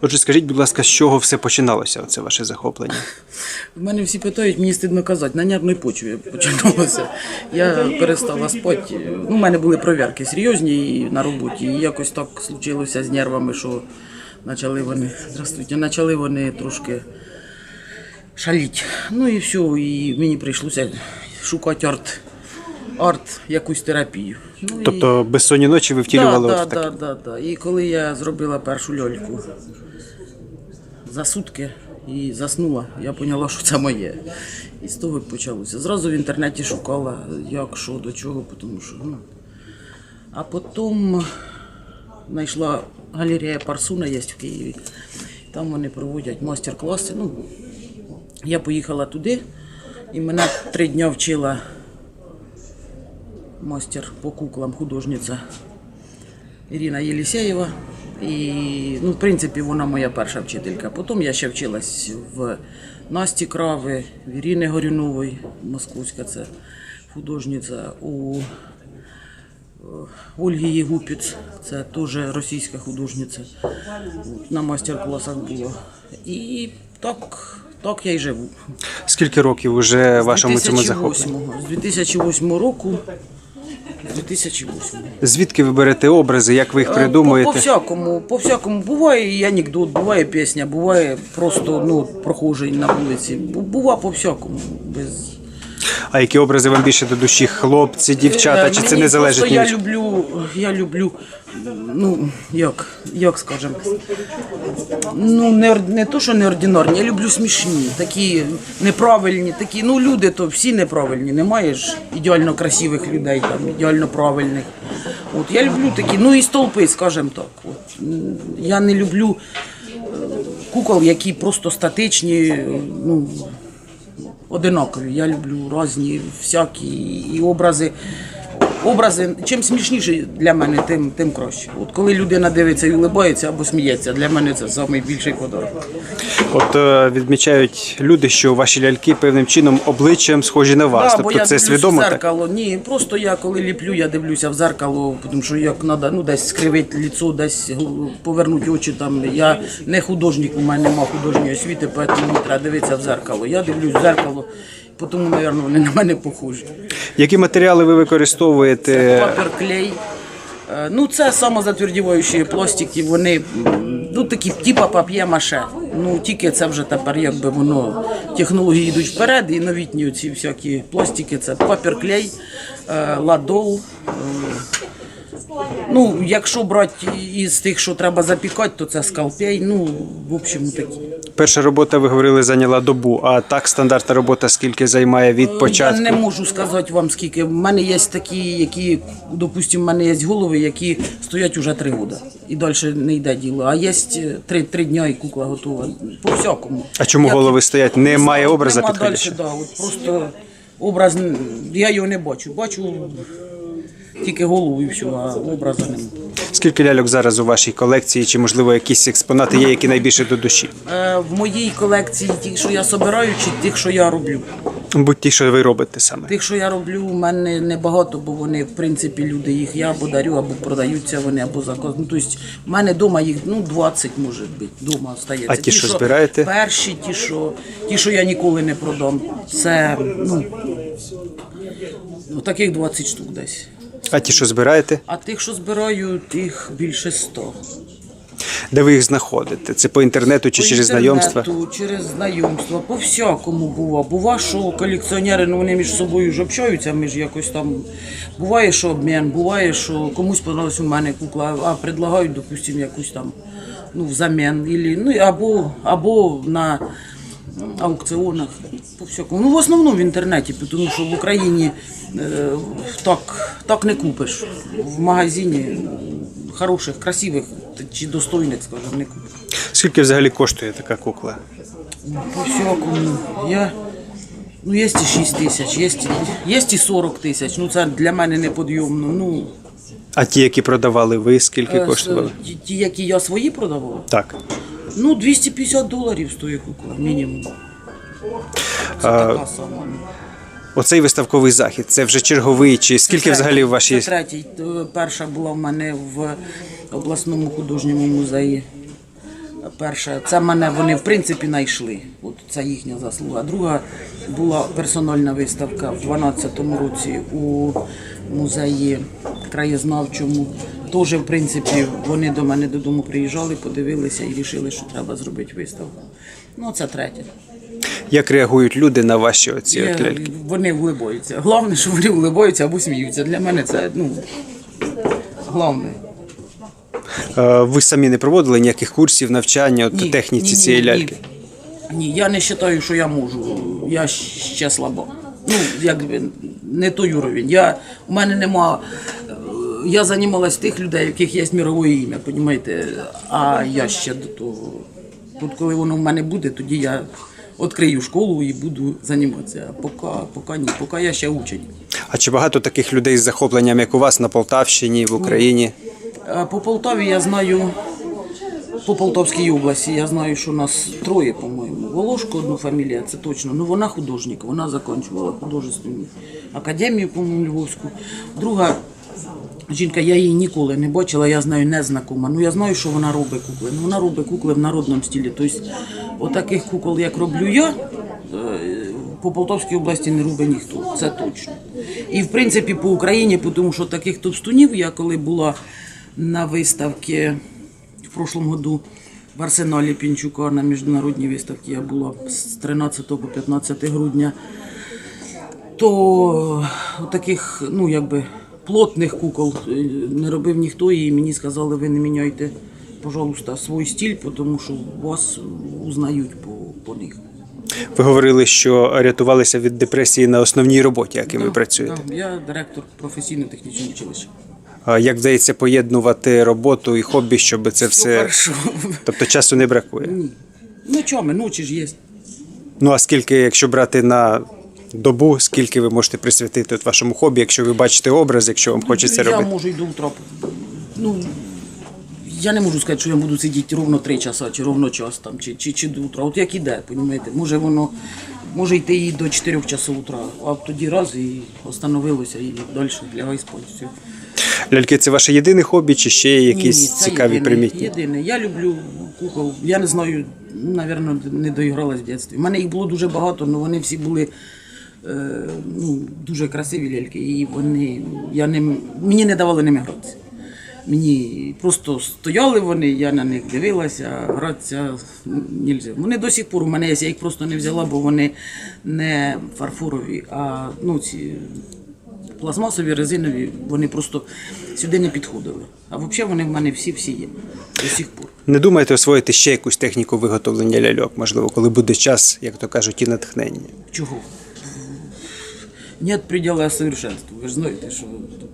Отже, скажіть, будь ласка, з чого все починалося, це ваше захоплення? В мене всі питають, мені стидно казати, на нервній почві починалося. Я перестала спати. Ну, у мене були провірки серйозні на роботі. І якось так случилося з нервами, що почали вони, здравствуйте, почали вони трошки шаліть. Ну і все, і мені прийшлося шукати арт, арт якусь терапію. Ну, і- Тобто безсонні ночі ви втілювали да, от да, так? да, да, да. І коли я зробила першу льольку за сутки і заснула, я поняла, що це моє. І з того почалося. Зразу в інтернеті шукала, як, що, до чого, тому що. Ну. А потім знайшла галерея Парсуна, є в Києві. Там вони проводять майстер-класи. Ну, я поїхала туди, і мене три дні вчила мастер по куклам, художниця Ірина Єлісєєва. І, ну, в принципі, вона моя перша вчителька. Потім я ще вчилась в Насті Крави, в Ірини Горюнової, московська це художниця, у е, Ольги Єгупіц, це теж російська художниця. На майстер-класах було. І так, так я й живу. Скільки років уже вашому цьому захопленню? 2008, з 2008 року. З 2008. Звідки ви берете образи, як ви їх придумуєте? по всякому, по всякому. Буває і анекдот, буває пісня, буває просто ну, прохожий на вулиці. Бу- Бува по всякому. Без... А які образи вам більше до душі? Хлопці, дівчата, Е, чи це не залежить я люблю, я люблю, ну, як, як скажем, ну, не, не то, що неординарні, я люблю смішні, такі неправильні, такі, ну, люди то всі неправильні, немає ж ідеально красивих людей, там, ідеально правильних. От, я люблю такі, ну, і столпи, скажем так. От. Я не люблю е, кукол, які просто статичні, ну, одинакові. Я люблю різні, всякі і образи. Образи, чим смішніше для мене, тим, тим краще. От коли людина дивиться і улибається або сміється, для мене це найбільший подарунок. От е, відмічають люди, що ваші ляльки певним чином обличчям схожі на вас. Да, бо тобто я це свідомо в так? зеркало. Ні, просто я коли ліплю, я дивлюся в зеркало, тому що як треба ну, десь скривити лицо, десь повернути очі. Там. Я не художник, у мене немає художньої освіти, тому треба дивитися в зеркало. Я дивлюсь в зеркало, тому, мабуть, вони на мене похожі. Які матеріали ви використовуєте? Папір, клей. Е, Ну, це самозатвердіваючі пластики, вони ну, такі типа пап'є-маше. Ну, тільки це вже тепер якби воно технології йдуть вперед, і новітні ці всякі пластики це папір, клей, е, ладол. е, Ну, якщо брати із тих, що треба запікати, то це скалпей. Ну, в общем, такі. Перша робота, ви говорили, зайняла добу, а так стандартна робота скільки займає від початку? Я не можу сказати вам скільки. У мене є такі, які, допустимо, в мене є голови, які стоять уже три роки. І далі не йде діло. А є три, три дня і кукла готова. По всякому. А чому Як- голови стоять? Немає Нема образа далі, да, от просто образ, я його не бачу. Бачу тільки голову і все, а образа немає. Скільки ляльок зараз у вашій колекції? Чи можливо якісь експонати є, які найбільше до душі? Е, в моїй колекції ті, що я собираю, чи тих, що я роблю. Будь ті, що ви робите саме. Тих, що я роблю, у мене небагато, бо вони, в принципі, люди їх я або дарю, або продаються вони, або заказ. Ну, тобто, в мене вдома їх ну, 20, може бути, вдома стається. А ті, що збираєте? Перші, ті, що, ті, що я ніколи не продам. Це, ну, ну таких 20 штук десь. А ті, що збираєте? А тих, що збираю, тих більше 100. Де ви їх знаходите? Це по інтернету чи По через знайомства? Через знайомства, по всякому бува. Бува, що колекціонери ну, вони між собою ж общаються, ми ж якось там. Буває, що обмін, буває, що комусь подалась у мене кукла, а предлагають, допустимо, якусь там ну, взамін. Ну, або, або на аукціонах. По всякому. Ну, в основному в інтернеті, тому що в Україні е, так, так не купиш. В магазині хороших, красивих чи достойних, скажімо, не купиш. Скільки взагалі коштує така кукла? По всякому. Я, ну, є і 6 тисяч, є, і- є і 40 тисяч. Ну, це для мене неподйомно. Ну, А ті, які продавали ви, скільки е, коштували? ті, ті, які я свої продавав, Так. ну, 250 доларів стоїть кукла, мінімум. Це. Оцей виставковий захід, це вже черговий, чи скільки взагалі у вашій Це третій. Е, Перша була в мене в обласному художньому музеї. Перше, це мене вони в принципі знайшли. От це їхня заслуга. Друга була персональна виставка в 12-му році у музеї краєзнавчому. Теж, в принципі, вони до мене додому приїжджали, подивилися і вирішили, що треба зробити виставку. Ну, це третє. Як реагують люди на ваші оці от ляльки? Вони влибаються. Головне, що вони влибаються або сміються. Для мене це ну, головне. Е, Ви самі не проводили ніяких курсів, навчання от техніці цієї ляльки? Ні. ні, я не вважаю, що я можу. Я ще слабо. Ну, якби не той уровень. Я, у мене нема. е, Я займалась тих людей, у яких є мірове ім'я, понімаєте? А я ще до того. Тут, коли воно в мене буде, тоді я відкрию школу і буду займатися. А поки, поки ні, поки я ще учень. А чи багато таких людей з захопленням, як у вас на Полтавщині, в Україні? По Полтаві я знаю, по Полтавській області я знаю, що нас троє, по-моєму. Волошко, одну фамілія, це точно. Ну вона художник, вона закінчувала художественну академію, по-моєму, Львовську. Друга жінка, я її ніколи не бачила, я знаю не знакома. Ну я знаю, що вона робить кукли. Ну вона робить кукли в народному стилі. Тобто, отаких кукол, як роблю я, е, по Полтавській області не робить ніхто, це точно. І в принципі по Україні, тому що таких товстунів, я коли була на виставці в прошлому году в арсеналі Пінчука на міжнародній виставці, я була з 13 по 15 грудня, то таких, ну якби плотних кукол е, не робив ніхто, і мені сказали, ви не міняйте, пожалуйста, свій стиль, тому що вас узнають по, по них. Ви говорили, що рятувалися від депресії на основній роботі, яким ви працюєте. Да, я директор професійно-технічного училища. А Як вдається поєднувати роботу і хобі, щоб це Все хорошо. Тобто часу не бракує. Ні. Ну чому, ночі ж є. Ну а скільки, якщо брати на добу, скільки ви можете присвятити от вашому хобі, якщо ви бачите образ, якщо вам хочеться я робити? можу й до утра. Ну, я не можу сказати, що я буду сидіти ровно 3 часа, чи ровно час там, чи, чи, чи до утра. От як іде, розумієте? Може воно може йти і до 4 часов утра, а тоді раз і остановилося і далі лягай спати. Все. Ляльки це ваше єдине хобі, чи ще є якісь Ні, ні, це цікаві єдине, примітні? Єдине. Я люблю кукол. Я не знаю, напевно, не доігралась в дитинстві. У мене їх було дуже багато, але вони всі були ну, дуже красиві ляльки. І вони, я не, мені не давали ними гратися. Мені просто стояли вони, я на них дивилася, гратися нельзя. Вони до сих пор у мене є, я їх просто не взяла, бо вони не фарфорові, а ну, ці пластмасові, резинові, вони просто сюди не підходили. А взагалі вони в мене всі-всі є до сих пор. Не думаєте освоїти ще якусь техніку виготовлення ляльок, можливо, коли буде час, як то кажуть, і натхнення? Чого? Нет предела совершенству. Ви ж знаєте, що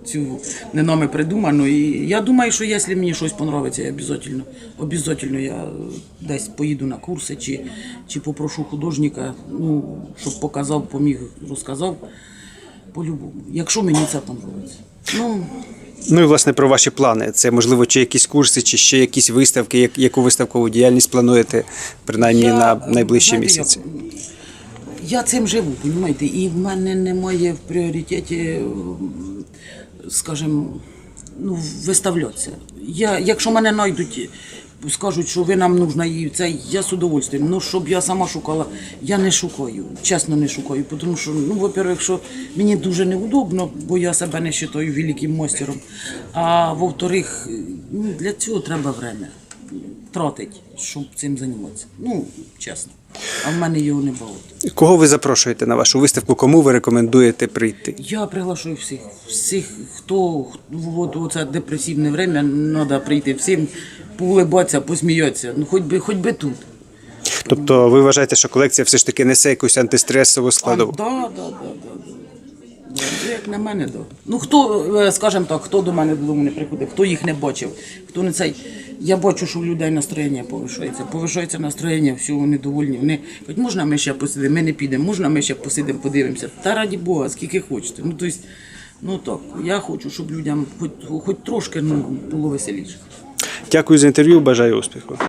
цю не нами придумано. І я думаю, що якщо мені щось подобається, я обов'язково, обов'язково я десь поїду на курси чи, чи попрошу художника, ну, щоб показав, поміг, розказав. По-любому. Якщо мені це подобається. Ну, Ну і власне про ваші плани. Це можливо чи якісь курси, чи ще якісь виставки, як- яку виставкову діяльність плануєте принаймні на найближчі знаєте, місяці? Я цим живу, розумієте, і в мене немає в пріоритеті, скажімо, ну, виставлятися. Я, якщо мене знайдуть, скажуть, що ви нам нужна і це, я з удовольствием. Ну, щоб я сама шукала, я не шукаю, чесно не шукаю, тому що, ну, во-первых, що мені дуже неудобно, бо я себе не вважаю великим мастером. А во-вторых, ну, для цього треба время тратить, щоб цим займатися. Ну, чесно. А в мене його не було. Кого ви запрошуєте на вашу виставку? Кому ви рекомендуєте прийти? Я приглашую всіх. Всіх, хто от, оце депресивне время, треба прийти всім, поулибатися, посміятися. Ну, хоч би, хоч би тут. Тобто ви вважаєте, що колекція все ж таки несе якусь антистресову складову? Так, так, ну, Як на мене, да. Ну хто, е, скажімо так, хто до мене додому не приходив, хто їх не бачив, хто не цей. Я бачу, що у людей настроєння повишується. Повишується настроєння, всі вони довольні. Вони кажуть, можна ми ще посидимо, ми не підемо, можна ми ще посидимо, подивимося. Та раді Бога, скільки хочете. Ну, тобто, ну так, я хочу, щоб людям хоч, хоч трошки ну, було веселіше. Дякую за інтерв'ю, бажаю успіху.